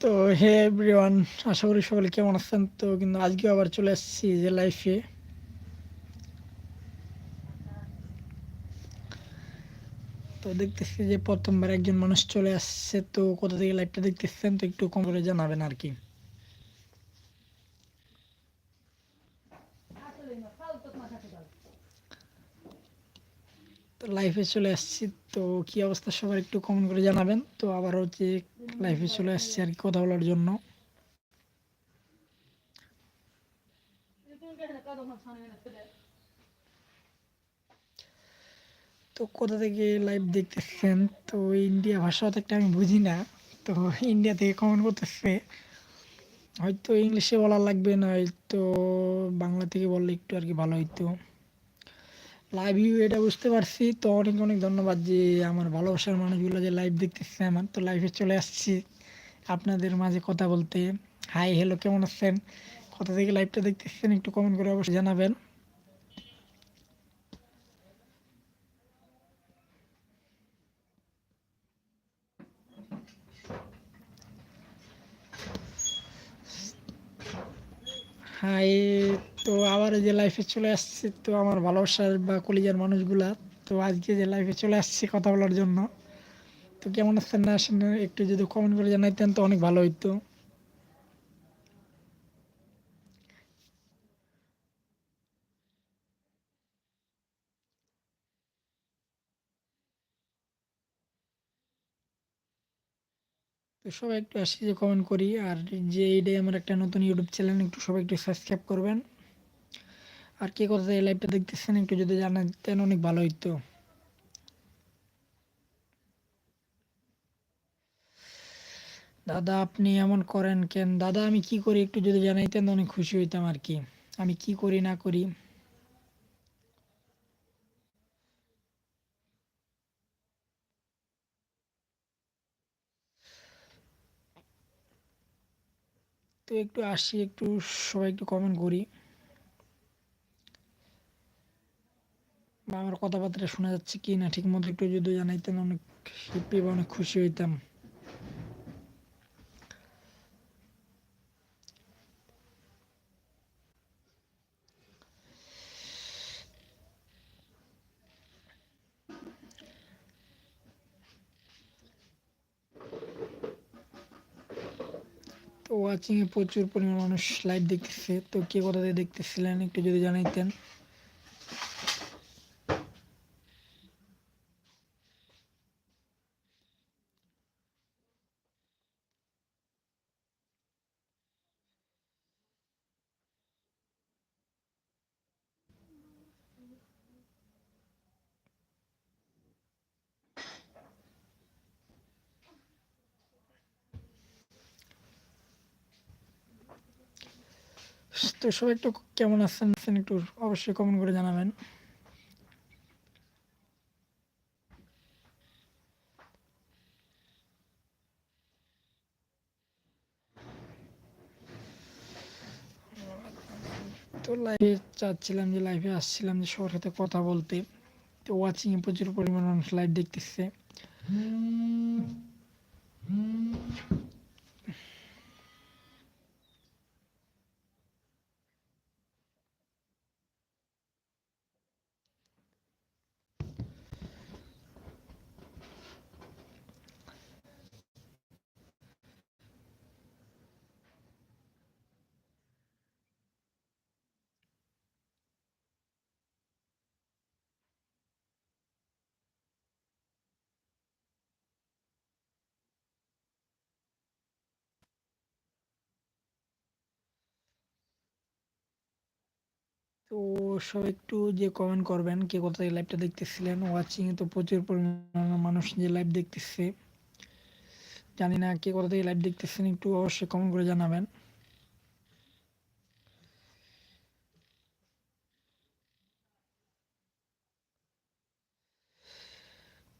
তো হে এভরিওয়ান আশা করি সকলে কেমন আছেন? তো কিন্তু আজকে আবার চলে এসেছি যে লাইফে তো দেখতেছি যে প্রথমবার একজন মানুষ চলে আসছে, তো কোথা থেকে লাইভটা দেখতেছেন? তো একটু কম করে জানাবেন আর কি। লাইফে চলে আসছি। তো কি অবস্থা সবার একটু কমেন্ট করে জানাবেন। তো আবার হচ্ছে লাইফে চলে আসছি আর কি কথা বলার জন্য। তো কোথা থেকে লাইভ দেখতেছেন? তো ইন্ডিয়া ভাষা একটা আমি বুঝি না। তো ইন্ডিয়া থেকে কমেন্ট করতেছে। হয়তো ইংলিশে বলা লাগবে না হয়তো বাংলা থেকে বললে একটু আর কি ভালো হইতো। লাইভ ইউ এটা বুঝতে পারছি। তো অনেক অনেক ধন্যবাদ যে আমার ভালোবাসার মানুষগুলো যে লাইভ দেখতেছে আমার। তো লাইভে চলে আসছি আপনাদের মাঝে কথা বলতে। হাই হ্যালো কেমন আছেন? কোথা থেকে লাইভটা দেখতেছেন একটু কমেন্ট করে অবশ্যই জানাবেন। হাই তো আবার যে লাইফে চলে আসছি, তো আমার ভালোবাসার বা কলিজার মানুষগুলা, তো আজকে যে লাইফে চলে আসছি কথা বলার জন্য, তো কেমন আছেন না আসেন একটু যদি কমেন্ট করে জানাইতেন তো অনেক ভালো হইতো। তো সবাই একটু আসি যে কমেন্ট করি। আর যে এইটাই আমার একটা নতুন ইউটিউব চ্যানেল একটু সবাই একটু সাবস্ক্রাইব করবেন। আর কে কথা এই লাইভটা দেখতেছেন, একটু যদি জানাতেন অনেক ভালো হইতো। দাদা, আপনি এমন করেন কেন? দাদা, আমি কি করি একটু যদি জানাইতেন, অনেক খুশি হইতাম আর কি। আমি কি করি, না করি? একটু আসি, একটু সবাই একটু কমেন্ট করি। বা আমার কথাবার্তা শোনা যাচ্ছে কি না, ঠিক মতো একটু যদি জানাইতেন, অনেক হ্যাপি বা অনেক খুশি হইতাম। তো ওয়াচিং এ প্রচুর পরিমাণ মানুষ লাইভ দেখতেছে। তো কে কথা দিয়ে দেখতেছিলেন একটু যদি জানাইতেন। তো সবাই একটু কেমন আছেন আছেন একটু অবশ্যই কমেন্ট করে জানাবেন। তো লাইভে চাচ্ছিলাম যে লাইভে আসছিলাম যে, সবার সাথে কথা বলতে। তো ওয়াচিং এ প্রচুর পরিমাণ মানুষ লাইভ দেখতেছে। তো সবাই একটু যে কমেন্ট করবেন, কে কোথা থেকে লাইভটা দেখতেছিলেন ওয়াচিং তো প্রচুর পরিমাণ মানুষ যে লাইভ দেখতেছে। জানি না কে কোথা থেকে লাইভ দেখতেছেন, একটু অবশ্যই কমেন্ট করে জানাবেন।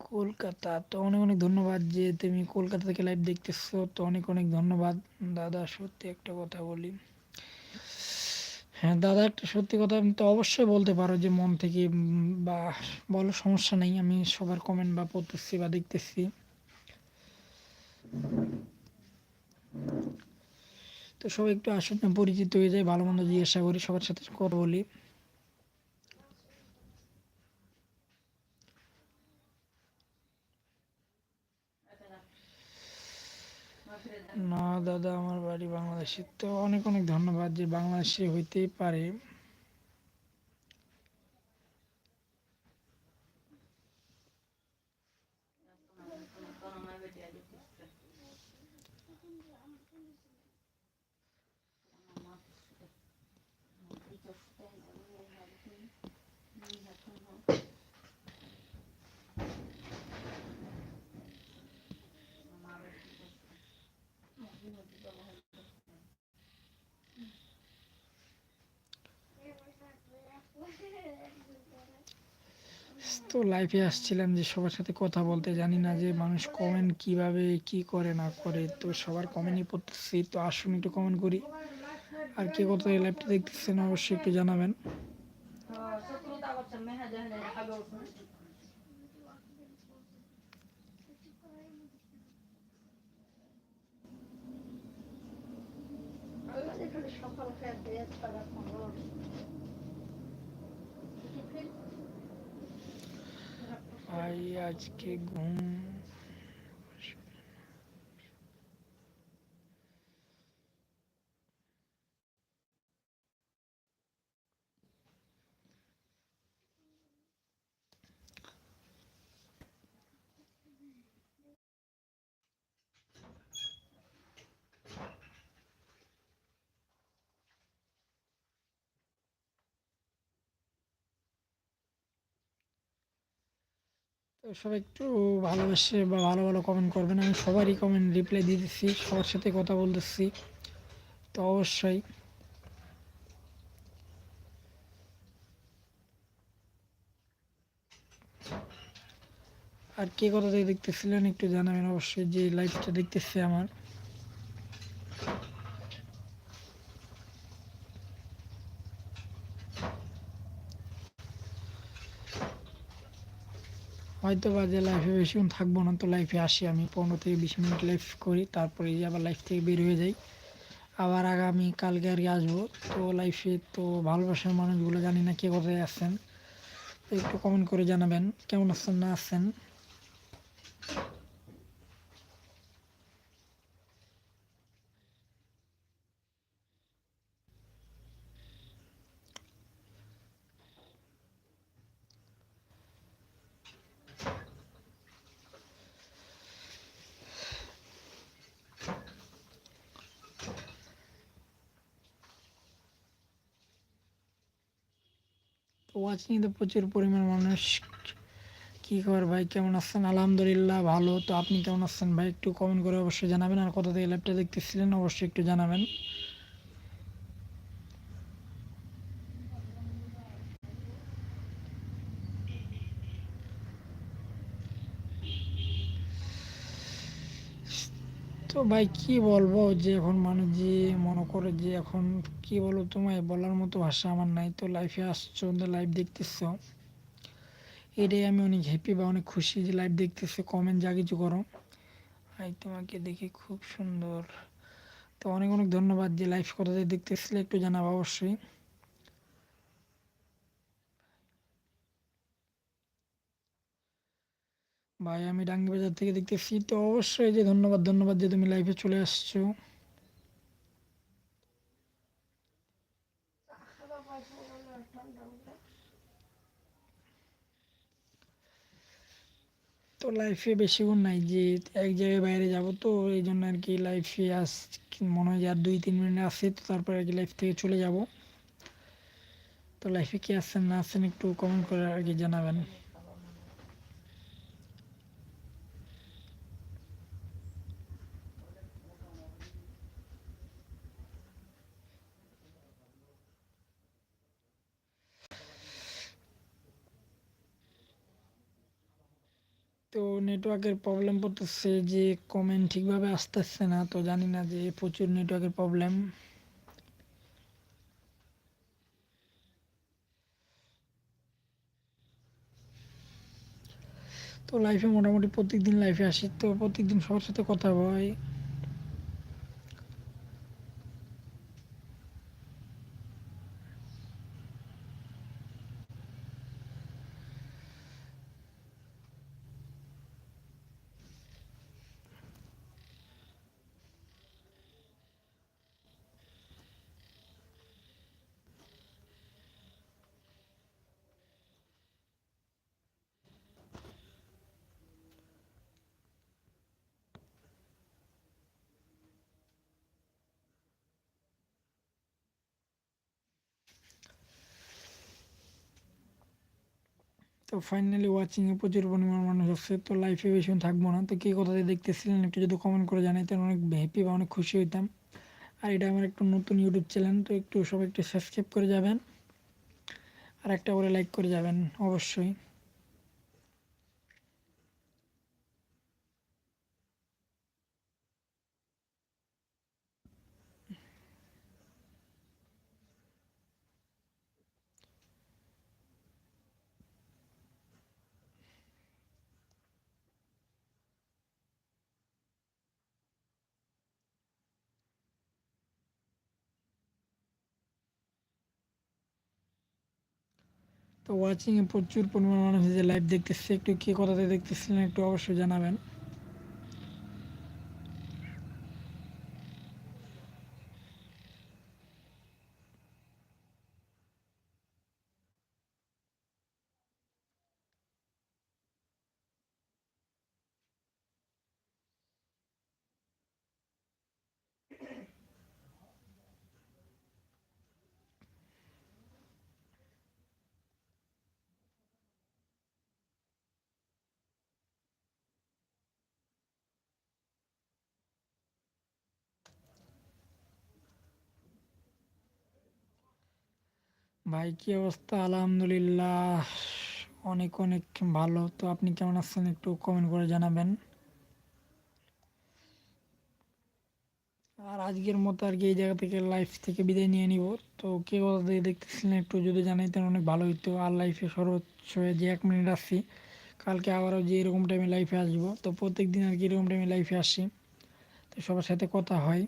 কলকাতা, তো অনেক অনেক ধন্যবাদ যে তুমি কলকাতা থেকে লাইভ দেখতেছো, তো অনেক অনেক ধন্যবাদ। দাদা, সত্যি একটা কথা বলি। হ্যাঁ দাদা, একটা সত্যি কথা তো অবশ্যই বলতে পারো যে মন থেকে বা বলো সমস্যা নেই, আমি সবার কমেন্ট বা পড়তেছি বা দেখতেছি। তো সবাই একটু আসুন পরিচিত হয়ে যায়, ভালো মন্দ জিজ্ঞাসা করি, সবার সাথে কথা বলি। না দাদা আমার বাড়ি বাংলাদেশে। তো অনেক অনেক ধন্যবাদ যে বাংলাদেশে হইতেই পারে। তো লাইফে আসছিলাম যে সবার সাথে কথা বলতে জানি না যে মানুষ কমেন্ট কীভাবে, কি করে, না করে। তো সবার কমেন্টই পড়তেছি, তো আসুন একটু কমেন্ট করি। আর কে কত এই লাইভটা দেখতেছেন অবশ্যই একটু জানাবেন। ভাই আজকে ঘুম তো সবাই একটু ভালোবেসে বা ভালো ভালো কমেন্ট করবেন। আমি সবারই কমেন্ট রিপ্লাই দিতেছি সবার সাথে কথা বলতেছি। তো অবশ্যই। আর কে কথা থেকে দেখতেছিলেন একটু জানাবেন অবশ্যই, যে লাইভটা দেখতেছে আমার। হয়তো বা যে লাইফে বেশিক্ষণ থাকব না, তো লাইফে আসি আমি। পনেরো থেকে বিশ মিনিট লাইফ করি, তারপরে যে আবার লাইফ থেকে বের হয়ে যাই। আবার আগামী কালকে আর কি আসব। তো লাইফে তো ভালোবাসার মানুষগুলো জানি না কে কোথায় আছেন। তো একটু কমেন্ট করে জানাবেন, কেমন আছেন, না আছেন? ওয়াচিং তো প্রচুর পরিমাণ মানুষ কী খবর ভাই? কেমন আছেন? আলহামদুলিল্লাহ ভালো। তো আপনি কেমন আছেন ভাই? একটু কমেন্ট করে অবশ্যই জানাবেন। আর কোথা থেকে ল্যাপটপ দেখতেছিলেন, অবশ্যই একটু জানাবেন। ভাই, কি বলব যে এখন মানুষ যে মনে করে যে এখন কি বলব তোমায় বলার মতো ভাষা আমার নাই। তো লাইফে আসছো লাইভ দেখতেছ। এটাই আমি অনেক হ্যাপি বা অনেক খুশি যে লাইভ দেখতেছো। কমেন্ট যা কিছু করো। ভাই, তোমাকে দেখে খুব সুন্দর। তো অনেক অনেক ধন্যবাদ যে লাইভ কথা দেখতেছিলে, একটু জানাব অবশ্যই। ভাই, আমি ডাঙ্গি বাজার থেকে দেখতেছি। তো অবশ্যই যে ধন্যবাদ ধন্যবাদ যে তুমি লাইভে চলে আসছো। তো লাইফে বেশিক্ষণ নাই যে এক জায়গায় বাইরে যাব তো, এই জন্য আর কি লাইফে আস মনে হয় যে আর দুই, তিন মিনিট আছে, তো তারপরে আর কি লাইফ থেকে চলে যাব। তো লাইফে কি আসছেন না আসছেন একটু কমেন্ট করে আর কি জানাবেন। তো নেটওয়ার্কের প্রবলেম পড়তেছে যে কমেন্ট ঠিকভাবে আসতেছে না, তো জানি না যে প্রচুর নেটওয়ার্কের প্রবলেম তো লাইফে মোটামুটি প্রত্যেকদিন লাইফে আসি, তো প্রত্যেকদিন সবার সাথে কথা হয়। তো ফাইনালি ওয়াচিংয়ে প্রচুর পরিমাণ মানুষ আছে তো লাইফে বেশি থাকব না। তো কি কোথাতে দেখতেছিলেন একটু যদি কমেন্ট করে জানাইতেন, অনেক হ্যাপি বা অনেক খুশি হইতাম। আর এটা আমার একটু নতুন ইউটিউব চ্যানেল তো একটু সবাই একটু সাবস্ক্রাইব করে যাবেন। আর একটা করে লাইক করে যাবেন, অবশ্যই। তো ওয়াচিংয়ে প্রচুর পরিমাণ মানুষ যে লাইভ দেখতেছে, একটু কে কথাতে দেখতেছিলেন একটু অবশ্যই জানাবেন। ভাই, কি অবস্থা? আলহামদুলিল্লাহ। অনেক অনেক ভালো। তো আপনি কেমন আছেন একটু কমেন্ট করে জানাবেন। আর আজকের মতো আর কি এই জায়গা থেকে লাইফ থেকে বিদায় নিয়ে নিব। তো কে কথা দেখতেছিলেন একটু যদি জানাইতেন অনেক ভালো হইতো। আর লাইফে সর্বোচ্চ যে এক মিনিট আসছি কালকে আবারও যে এরকম টাইমে লাইফে আসব। তো প্রত্যেক দিন আর কি এরকম টাইমে লাইফে আসি। তো সবার সাথে কথা হয়।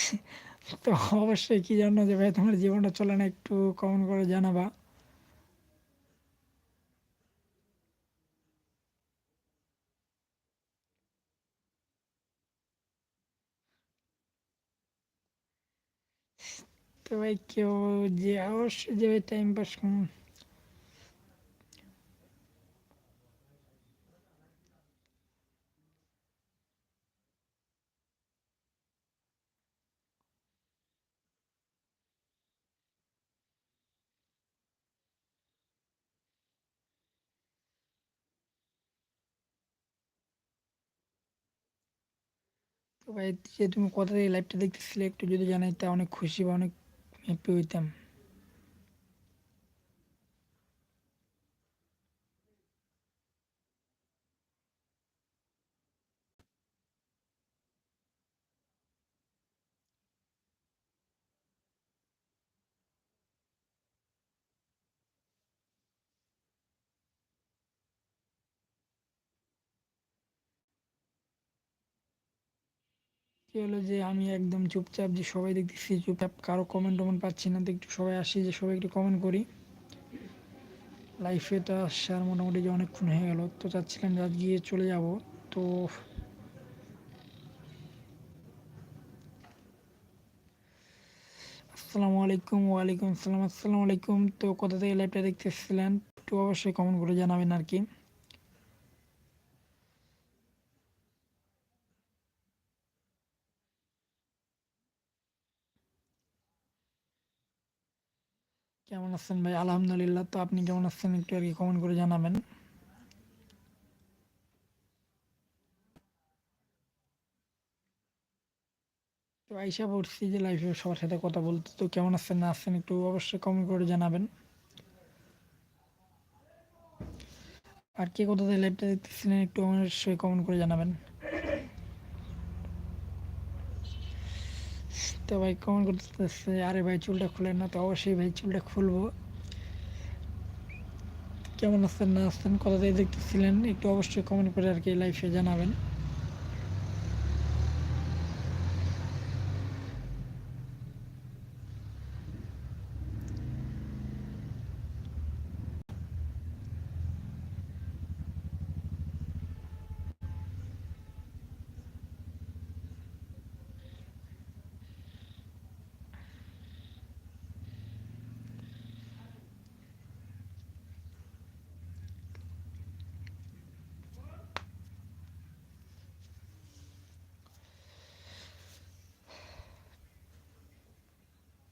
তো অবশ্যই কি জানো যে ভাই তোমার জীবনটা চলে না একটু কমেন্ট করে জানাবা? তো ভাই কেউ যে অবশ্যই যে টাইম পাস তো ভাই, যে তুমি কথা থেকে লাইভটা দেখতেছিলে, একটু যদি জানাইতে, অনেক খুশি বা অনেক হ্যাপি হইতাম। কি হলো যে আমি একদম চুপচাপ যে সবাই দেখতেছি, চুপচাপ কারও কমেন্ট টমেন্ট পাচ্ছি না তো একটু সবাই আসি যে সবাই একটু কমেন্ট করি। লাইফে তো আসার মোটামুটি যে অনেকক্ষণ হয়ে গেল, তো চাচ্ছিলাম যে গিয়ে চলে যাব, তো আসসালামু আলাইকুম, ওয়ালাইকুম আসসালাম, আসসালামু আলাইকুম। তো কোথা থেকে লাইভটা দেখতেছিলেন, একটু অবশ্যই কমেন্ট করে জানাবেন আর কি। কেমন আছেন ভাই? আলহামদুলিল্লাহ, তো আপনি কেমন আছেন একটু আর কি কমেন্ট করে জানাবেন। তো আইসা পড়ছি যে লাইফে সবার সাথে কথা বলতে, তো কেমন আছেন, না আছেন একটু অবশ্যই কমেন্ট করে জানাবেন। আর কে কোথাতে লাইভটা দেখতেছিলেন একটু অবশ্যই কমেন্ট করে জানাবেন। তো ভাই কমেন্ট করতেছে? আরে ভাই চুলটা খুলেন না তো অবশ্যই ভাই চুলটা খুলবো। কেমন আছেন না আছেন? থেকে দেখতেছিলেন? একটু অবশ্যই কমেন্ট করে আর কি লাইফে জানাবেন।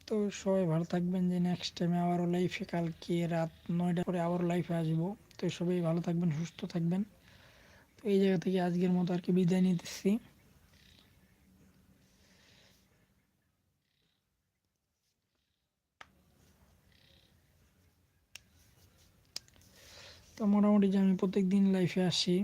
তো সবাই ভালো থাকবেন যে নেক্সট টাইমে আবারও লাইফে কালকে রাত নয়টা করে আবারও লাইফে আসব। তো সবাই ভালো থাকবেন, সুস্থ থাকবেন। তো এই জায়গা থেকে আজকের মতো আর কি বিদায় নিতেছি। তো মোটামুটি যে আমি প্রত্যেক দিন লাইফে আসি।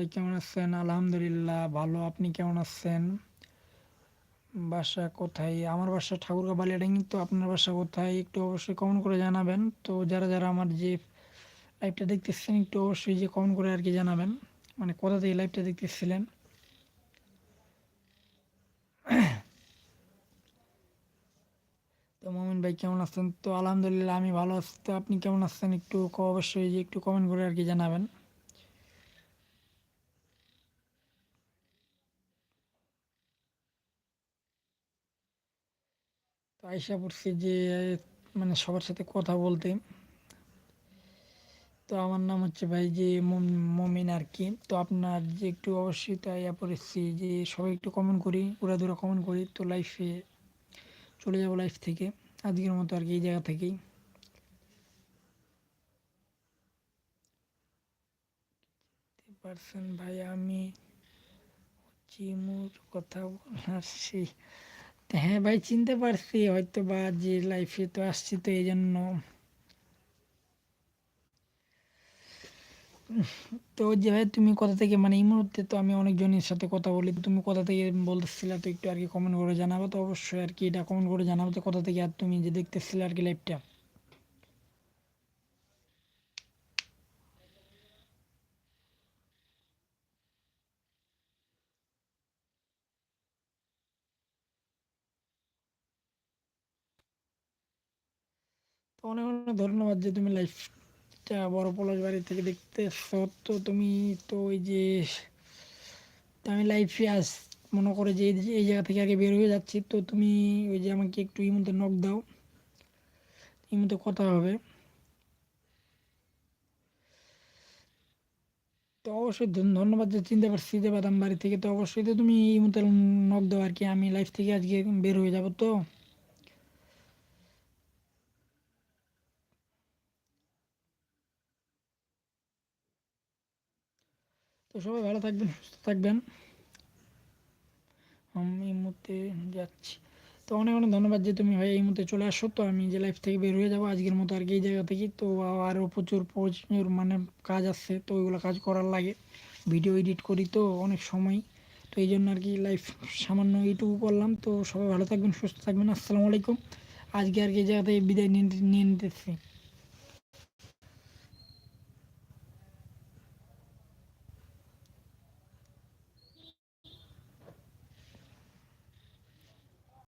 ভাই, কেমন আছেন? আলহামদুলিল্লাহ, ভালো। আপনি কেমন আছেন? বাসা কোথায়? আমার বাসা ঠাকুরগা বালিয়াডাঙ্গি। তো আপনার বাসা কোথায়? একটু অবশ্যই কমেন্ট করে জানাবেন। তো যারা যারা আমার যে লাইভটা দেখতেছেন, একটু অবশ্যই যে কমেন্ট করে আর কি জানাবেন। মানে কোথা থেকে লাইভটা দেখতেছিলেন? তো মমিন ভাই, কেমন আছেন? তো আলহামদুলিল্লাহ, আমি ভালো আছি। তো আপনি কেমন আছেন? একটু অবশ্যই যে একটু কমেন্ট করে আর কি জানাবেন। আইসা পড়ছি যে মানে সবার সাথে কথা বলতে। তো আমার নাম হচ্ছে ভাই যে মমিন আর কি। তো আপনার যে একটু অবশ্যই তো আইয়া পড়েছি যে, সবাই একটু কমেন্ট করি উড়া দুরা কমেন্ট করি। তো লাইফে চলে যাব লাইফ থেকে, আজকের মতো আর কি, এই জায়গা থেকেই। পারছেন ভাই, আমি চিমুর কথা বলার হ্যাঁ ভাই, চিনতে পারছি হয়তো বা যে লাইফে তো আসছি তো এই জন্য তো যে ভাই, তুমি কোথা থেকে মানে এই মুহূর্তে তো আমি অনেকজনের সাথে কথা বলি, তুমি কোথা থেকে বলতেছিলে তো একটু আর কি কমেন্ট করে জানাব, তো অবশ্যই আর কি এটা কমেন্ট করে জানাব তো কোথা থেকে আর তুমি যে দেখতেছিলে আর কি লাইভটা তো অনেক অনেক ধন্যবাদ যে তুমি লাইফটা বড় পলাশ বাড়ি থেকে দেখতে তো তুমি তো ওই যে আমি লাইফে আস মনে করে যে এই জায়গা থেকে আগে বের হয়ে যাচ্ছি। তো তুমি ওই যে আমাকে একটু মধ্যে নখ দাও। মধ্যে কথা হবে। তো অবশ্যই ধন্যবাদ যে চিনতে পারছি যে বাদাম বাড়ি থেকে। তো অবশ্যই তো তুমি এই মতো নখ দাও আর কি, আমি লাইফ থেকে আজকে বের হয়ে যাব। তো তো সবাই ভালো থাকবেন, সুস্থ থাকবেন। আমি, এই মুহূর্তে যাচ্ছি। তো অনেক অনেক ধন্যবাদ যে তুমি ভাই এই মুহূর্তে চলে আসো। তো আমি যে লাইফ থেকে বের হয়ে যাব আজকের মতো আর কি এই জায়গা থেকে তো আরও প্রচুর প্রচুর মানে কাজ আছে। তো ওইগুলো কাজ করার লাগে। ভিডিও এডিট করি তো অনেক সময়। তো এই জন্য আর কি লাইফ সামান্য এইটুকু করলাম। তো সবাই ভালো থাকবেন, সুস্থ থাকবেন। আসসালামু আলাইকুম। আজকে আর কি এই জায়গা থেকে বিদায় নিয়ে নিতেছি।